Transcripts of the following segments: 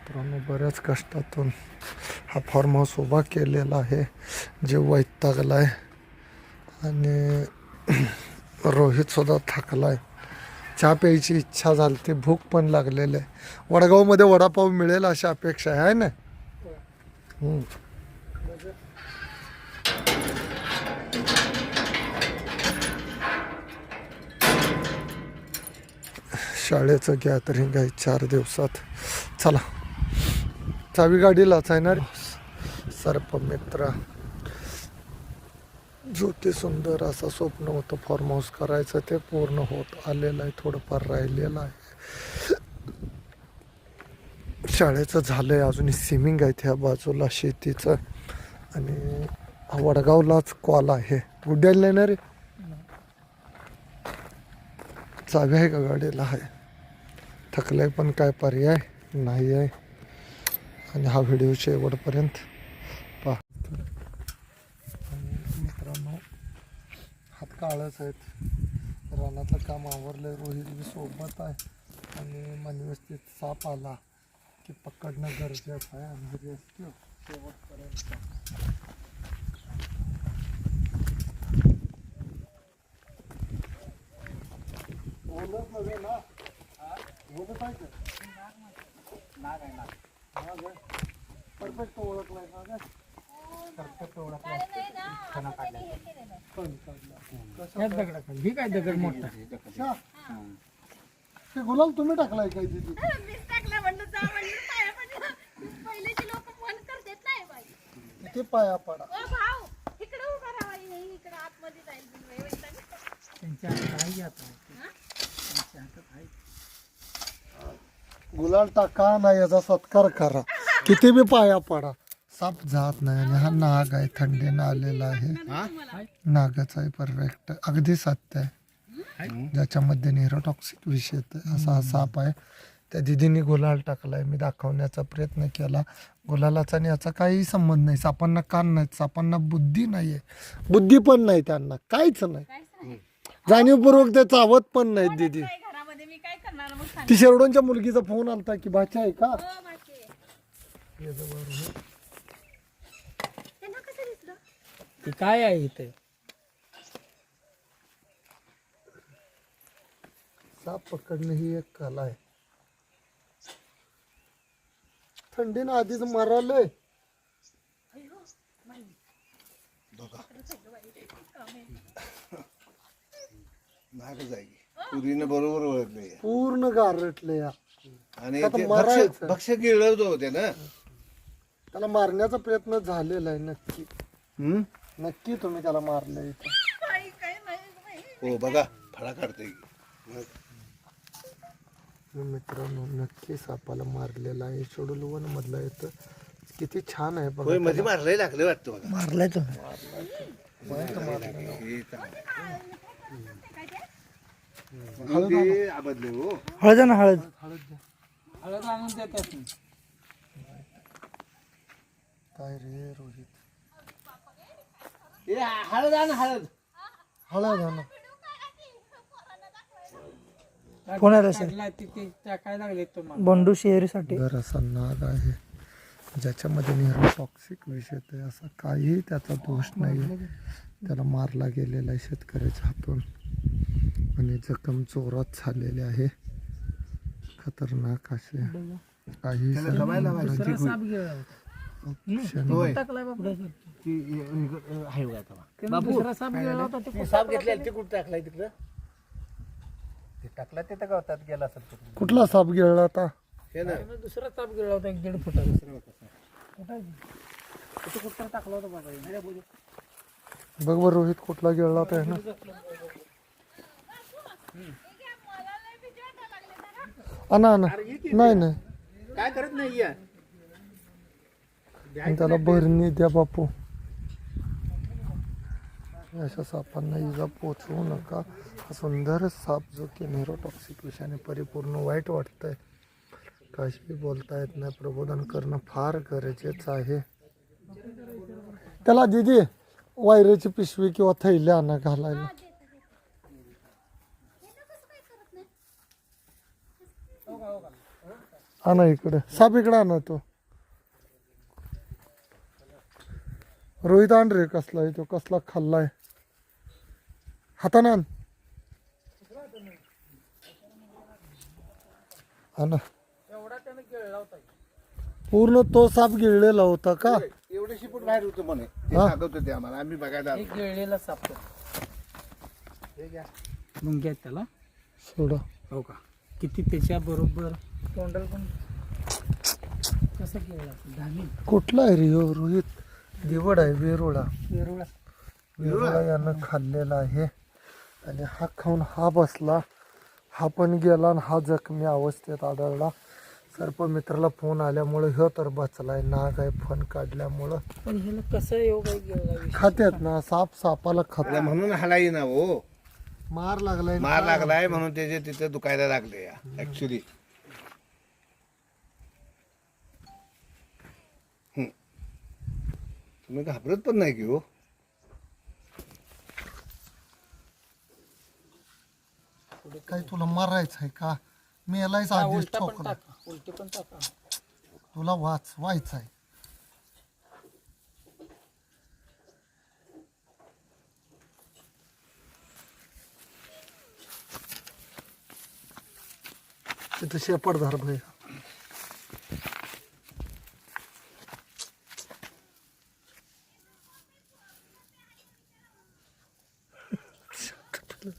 मित्रांनो बऱ्याच कष्टातून हा फार्म हाऊस उभा केलेला आहे. जे वैतागला आहे आणि रोहितसुद्धा थकला आहे चहा प्यायची इच्छा झाली ती भूक पण लागलेली आहे. वडगावमध्ये वडापाव मिळेल अशी अपेक्षा आहे ना? शाळेचं गॅदरिंग आहे चार दिवसात. चला. चावी गाडीलाच आहे ना रे सर्पमित्र. ज्योती सुंदर असं स्वप्न होतं फॉर्म हाऊस करायचं. ते पूर्ण होत आलेलं आहे थोडंफार राहिलेलं आहे. शाळेचं झालं आहे अजून स्विमिंग आहे त्या बाजूला शेतीचं. आणि वडगावलाच कॉल आहे. गुड्याला नाही ना रे? चावी आहे का गाडीला? आहे. थकलंय पण काय पर्याय? नाही आहे. आणि हा व्हिडिओ शेवटपर्यंत पहा. आणि मित्रांनो हात काळच आहेत. रानातलं काम आवरलं रोहित सोबत आहे. आणि मनव्यवस्थित साप आला की पकडणं गरजेचं आहे. आणि रेस्क्यू शेवटपर्यंत बोलत नव्हे ना? बोलत आहे नाग आहे नाग. परफेक्ट ओळखलाय का परफेक्ट ओळखलाय पण काढला काय दगड मोठा ते गुलाल तुम्ही टाकलाय काय तिथे मीच म्हणलं पाया पडा इकडे उभा त्यांच्या हातात आहे आता त्यांच्या हातात आहे गुलाल टाका ना याचा सत्कार करा. किती बी पाया पडा. साप जात नाही आणि हा नाग आहे थंडीनं आलेला आहे. नागाच आहे परफेक्ट अगदी सत्य आहे. ज्याच्यामध्ये निरोटॉक्सिक विष येत असा हा साप आहे. त्या दिदीने गुलाल टाकलाय मी दाखवण्याचा प्रयत्न केला. गुलालाचा आणि याचा काही संबंध नाही. सापांना कान नाहीत सापांना बुद्धी नाहीये. बुद्धी पण नाही त्यांना काहीच नाही. काहीच नाही. जाणीवपूर्वक ते चावत पण नाहीत दिदी काय घरामध्ये मी काय करणार मग सांग ती शेरडोंच्या मुलगीचा फोन आलता की बाचा आहे का? दिसलं. ते काय आहे इथे? साप पकडणं ही एक कला आहे. थंडीनं आधीच मरालय. आहे की. पुरीनं बरोबर ओळखले पूर्ण गारटले या आणि आता ते मारायचं. भक्ष गिळत होते ना त्याला मारण्याचा प्रयत्न झालेला आहे नक्की हम्म? नक्की तुम्ही त्याला मारलंय इथं. काही काही नाही बाई. हो बघा फळा काढते. मित्रांनो नक्की सापाला मारलेला आहे शेड्यूल वन मधला येतं किती छान आहे होय बघा मध्ये मारलंय लागलं वाटतं बघा मारलाय तो हे चांगलं. हो, ते आबदले हो. हळद ना हळद. हळद. हळद आणून देतात काय रे रोहित? हे हळद आण हळद. हळद आणा. कोणाला तिथे टाकाय लागले तुम्हाला. बंडू शेअरीसाठी घर असा नाग आहे. ज्याच्यामध्ये निरोटॉक्सिक विष आहे असा काही त्याचा दोष नाही त्याला मारला गेलेला आहे शेतकऱ्याच्या हातून. आणि जखम जोरात झालेली आहे. खतरनाक असे काही दुसरा साप गेला क्षण होय. टाकलाय बापू दुसरा साप गेला होता ते साप घेतलेला ते कुठं टाकलाय तिकडं. ते टाकला तिथं गवतात गेला असेल कुठला साप गिळला आता हे ना. दुसरा साप गेला होता एक दीड फुटाचा. कुठं आहे? तिथे कुठं टाकला होता बाबा बघ बरं रोहित कुठला गिळला होता आणा आणा नाही नाही. काय करत नाही आणि त्याला भरणी द्या बापू. अशा सापांना इजा पोचवू नका. हा सुंदर साप जो की नेरोटॉक्सिक विषयाने परिपूर्ण वाईट वाटतंय. काहीही बोलता येत नाही. प्रबोधन करणं फार गरजेचं आहे. त्याला दिदी वायरेची पिशवी किंवा थैल्या आणा घालायला. आणा इकडे. साप इकडे आणा तो. रोहित आण रे कसला आहे तो कसला खाल्लाय हातानं आण. आणा. एवढा त्यानं गिळला होता पूर्ण तो साप गिळलेला होता का? एवढे शिपूट बाहेर होतं म्हणे. ते हा? सांगत होते आम्हाला. आम्ही बघायला आलो. एक गिळलेला साप मग घ्या त्याला. सोडा. हो का? किती त्याच्या बरोबर तोंडाला पण कसं गिळला धामी. कुठला आहे रे ह्यो रोहित? दिवड आहे वेरुळा. वेरुळा. वेरुळा यानं खाल्लेला आहे. आणि हा खाऊन हा बसला. हा पण गेला आणि हा जखमी अवस्थेत आढळला. सर्पमित्राला फोन आल्यामुळे ह्यो तर बचलाय नाग आहे फोन काढल्यामुळं. पण ह्याला कसं योग आहे गिळला विषय? खात्यात ना साप सापाला खात म्हणून हलाई ना हो. मार लागलाय. मार लागलाय म्हणून त्याचे तिथे दुखायला लागले ऍक्च्युली तुम्ही घाबरत पण नाही की हो? काही तुला मारायचं आहे का? मेलायच हा, आधीच उलटा पण ठोकला. टाका उलटी पण टाका. तुला वाच व्हायचं आहे तिथं शेपडधार भाई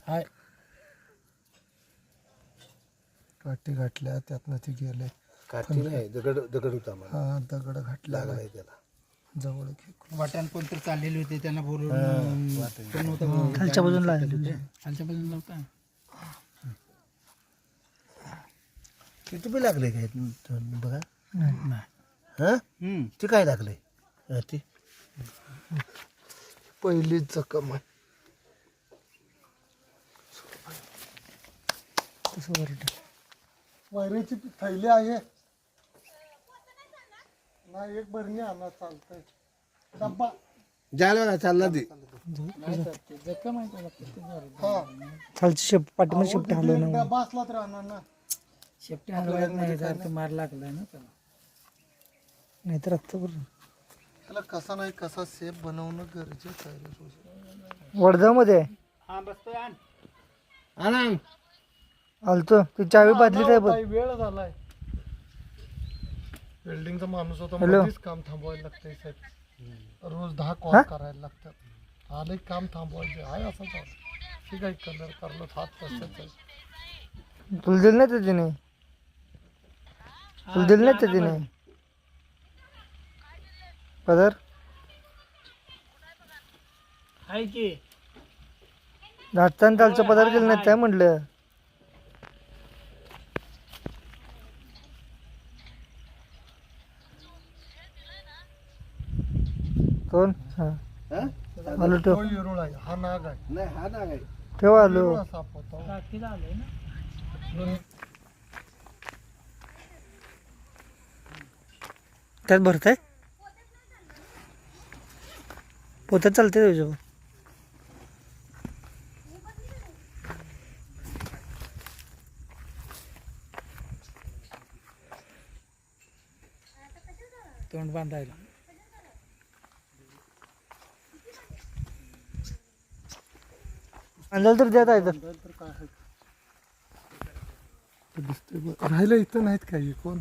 हाय. काठी घातल्या त्यातनं ती गेले. काठी नाही दगड दगड होता मला हा दगड घातल्या लागलाय त्याला. जवळ वाट्यान कोणतरी चाललेले होते त्यांना बोलवून कोण होतं? खालच्या बाजूला आहे. खालच्या बाजूला होता. किती बी लागले काय बघा? नाही हा? ते काय लागले? ते. पहिलीच जखम आहे. तसं थैली आहे. नाही एक बरणी आणा चालतंय. डब्बा जायला ना चालला ती. जखम आहे त्याला किती झालं. हा खालची शेप पाठीमध्ये शेपटी असला तर आणा ना. शेपटी नाही जर मार लागलाय ना त्याला नाहीतर रक्त भरून त्याला कसा नाही कसा सेफ बनवणं गरजेचं आहे रे. वडगावमध्ये आहे. हा बसतोय आण. आणा आलतो. ती चावी बादलीत आहे बघ. काही वेळ झालाय. बिल्डिंगचा माणूस होता हॅलो. मध्येच काम थांबवायला लागतंय साहेब. रोज दहा कॉल करायला लागतात. आले काम थांबवायचे आहे. असं ठीक आहे कलर करलो हात तसंच आहे. तुला दिलं नाही तर तिने? तुला दिलं नाही तर तिने? पदर? आहे की. नाचताना त्यालचं पदर दिलं नाही काय म्हटलं. कोण? हा. आलो ठेव. तो येरुळ आहे हा नाग आहे. नाही हा ना काय ठेव आलो. साप होता. ना. त्यात भरताय? पोत्यात चालते तुझ्यावर तोंड बांधायला. आणलं तर द्या आहे तर दिसतंय बघ. राहिलं इथं नाहीत काही कोण?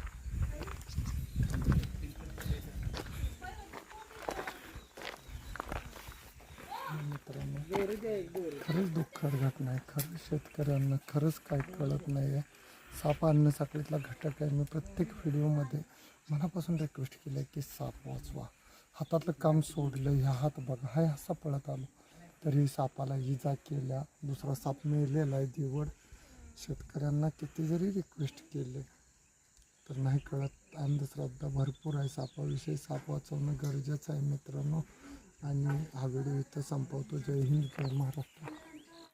खरंच दुःखात घटना आहे. खरंच शेतकऱ्यांना खरंच काय कळत नाही आहे साप अन्न साखळीतला घटक आहे. मी प्रत्येक व्हिडिओमध्ये मनापासून रिक्वेस्ट केली आहे की साप वाचवा. हातातलं काम सोडलं ह्या हात बघा. हा असा पळत आलो. तरी सापाला इजा केल्या दुसरा साप मिळलेला आहे दिवड. शेतकऱ्यांना किती जरी रिक्वेस्ट केले तर नाही कळत. अंधश्रद्धा भरपूर आहे. सापाविषयी साप वाचवणं गरजेचं आहे मित्रांनो. आणि हा व्हिडिओ इथं संपवतो. जय हिंद जय महाराष्ट्र.